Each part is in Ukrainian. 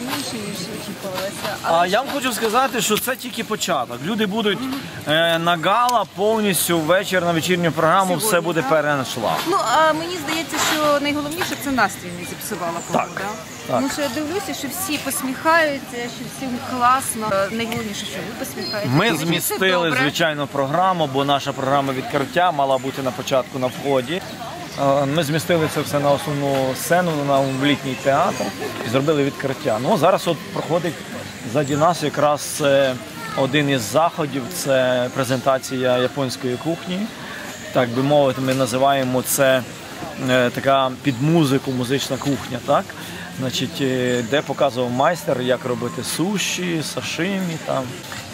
менше, ніж очікувалося. А я вам хочу сказати, що це тільки початок. Люди будуть е, на гала повністю вечір на вечірню програму, Сьогодні, все буде так? переншлаг. Ну а мені здається, що найголовніше це настрій не зіпсувала погода. Так, Тому що я дивлюся, що всі посміхаються, що всім класно. Найголовніше, що ви посміхаєтеся. Ми змістили, звичайно, програму, бо наша програма відкриття мала бути на початку на вході. Ми змістили це все на основну сцену, на літній театр і зробили відкриття. Ну зараз от проходить заді нас якраз е, один із заходів це презентація японської кухні. Так би мовити, ми називаємо це е, така під музику музична кухня, так? Значить, е, де показував майстер, як робити суші, сашимі там.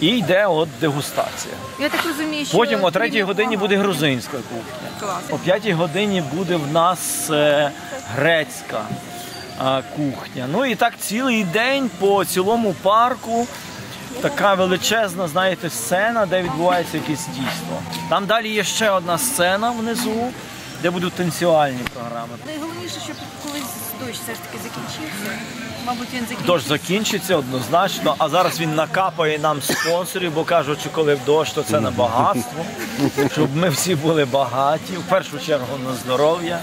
І йде от дегустація. Я так розумію, що Потім о третій годині буде грузинська кухня. Клас. О п'ятій годині буде в нас е, грецька е, кухня. Ну і так цілий день по цілому парку. Така величезна, знаєте, сцена, де відбувається якесь дійство. Там далі є ще одна сцена внизу, де будуть танцювальні програми. Найголовніше, щоб колись дощ все ж таки закінчився. Мабуть, він закінчиться. Дощ закінчиться однозначно, а зараз він накапає нам спонсорів, бо кажуть, що коли дощ, то це на багатство, щоб ми всі були багаті. В першу чергу на здоров'я,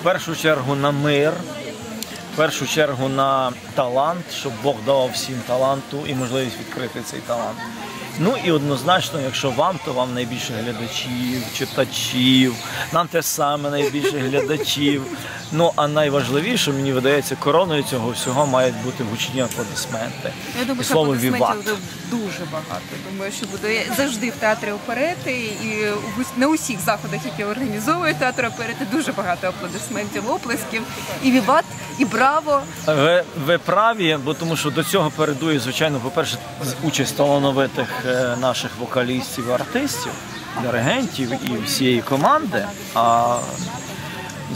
в першу чергу на мир, в першу чергу на талант, щоб Бог давав всім таланту і можливість відкрити цей талант. Ну і однозначно, якщо вам, то вам найбільше глядачів, читачів, нам те саме найбільше глядачів. Ну а найважливіше, мені видається, короною цього всього мають бути гучні аплодисменти. Я думаю, що аплодисментів буде дуже багато. Думаю, що буде завжди в театрі оперети і на усіх заходах, які організовує театр оперети, дуже багато аплодисментів, оплесків. І віват, і браво. Ви, ви праві, бо тому що до цього передує, звичайно, по-перше, з- участь талановитих наших вокалістів артистів, диригентів і всієї команди. А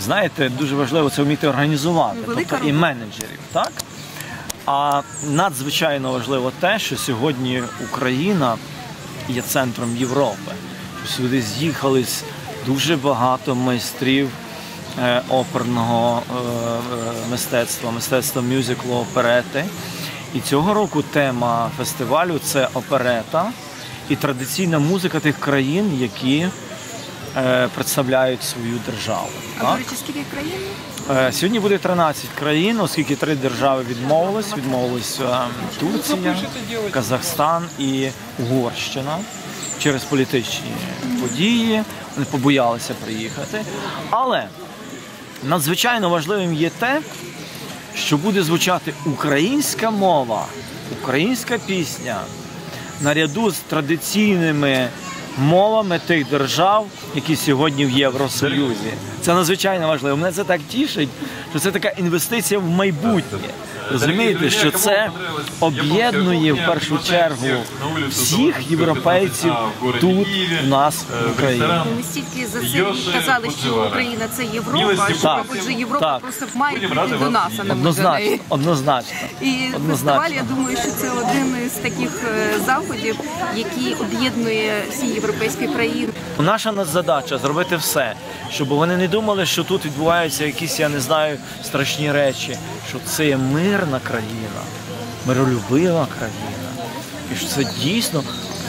знаєте, дуже важливо це вміти організувати, Ну, тобто і менеджерів, так? А надзвичайно важливо те, що сьогодні Україна є центром Європи. Сюди з'їхались дуже багато майстрів е, оперного е, е, мистецтва, мистецтва мюзиклу, оперети. І цього року тема фестивалю це оперета і традиційна музика тих країн, які е, представляють свою державу. А до речі, скільки країн? Е, Сьогодні буде 13 країн, оскільки три держави відмовились. Відмовились е, Турція, Казахстан і Угорщина через політичні події. Вони побоялися приїхати. Але надзвичайно важливим є те, що буде звучати українська мова, українська пісня наряду з традиційними мовами тих держав, які сьогодні в Євросоюзі. Це надзвичайно важливо. Мене це так тішить, що це така інвестиція в майбутнє. Розумієте, що це об'єднує в першу чергу всіх європейців тут у нас в Україні. Ми стільки за це казали, що Україна це Європа, що мабуть, же Європа так. просто має прийти до нас, а не ми до Однозначно, неї. однозначно. І Однозначно. фестиваль, я думаю, що це один із таких е, заходів, який об'єднує всі європейські країни. Наша задача зробити все, щоб вони не думали, що тут відбуваються якісь, я не знаю, страшні речі, що це є мирна країна, миролюбива країна, і що це дійсно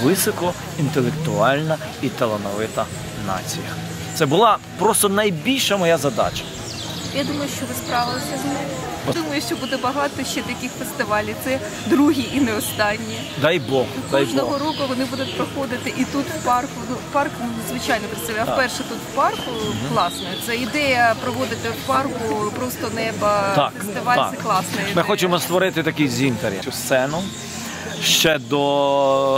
високоінтелектуальна і талановита нація. Це була просто найбільша моя задача. Я думаю, що ви справилися з нею. Думаю, що буде багато ще таких фестивалів. Це другі і не останні. Дай Бог, дай Кожного Бог. року вони будуть проходити і тут в парку. Ну, парк ну, звичайно представляє. Вперше тут в парку класно. Це ідея проводити в парку просто неба. Так, Фестиваль так. це класна ідея. Ми хочемо створити такий зінтер. Цю сцену ще до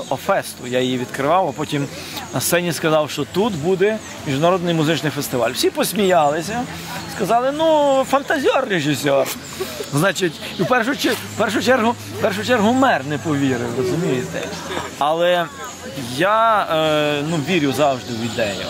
Офесту. Я її відкривав, а потім на сцені сказав, що тут буде міжнародний музичний фестиваль. Всі посміялися, сказали, ну, фантазер режисер. Значить, в першу, чер- в першу чергу, в першу чергу мер не повірив, розумієте? Але я е, ну, вірю завжди в ідею.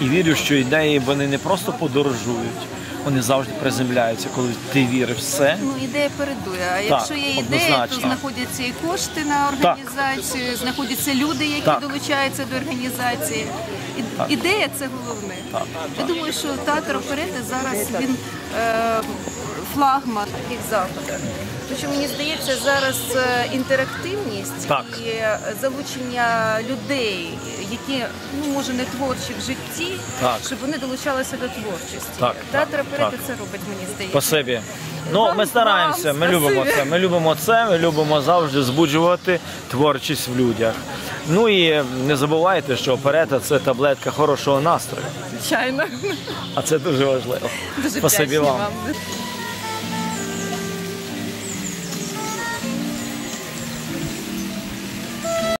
І вірю, що ідеї вони не просто подорожують, вони завжди приземляються, коли ти віриш в все. Ну, ідея передує. А якщо є ідея, то знаходяться і кошти на організацію, знаходяться люди, які Так. долучаються до організації. І- Ідея це головне. Так, Я думаю, що театр оперети зараз він е, флагман таких заходах. Тому що мені здається, зараз е, інтерактивність Так. і е, залучення людей, які ну може не творчі в житті, Так. щоб вони долучалися до творчості. Так, Театр так, оперети це робить, мені здається. Спасибі. Ну, Вам- ми стараємося, ми любимо це. Ми любимо це, ми любимо завжди збуджувати творчість в людях. Ну і не забувайте, що оперета це таблетка хорошого настрою. Звичайно. А це дуже важливо. Дуже Спасибі вдячні вам. вам.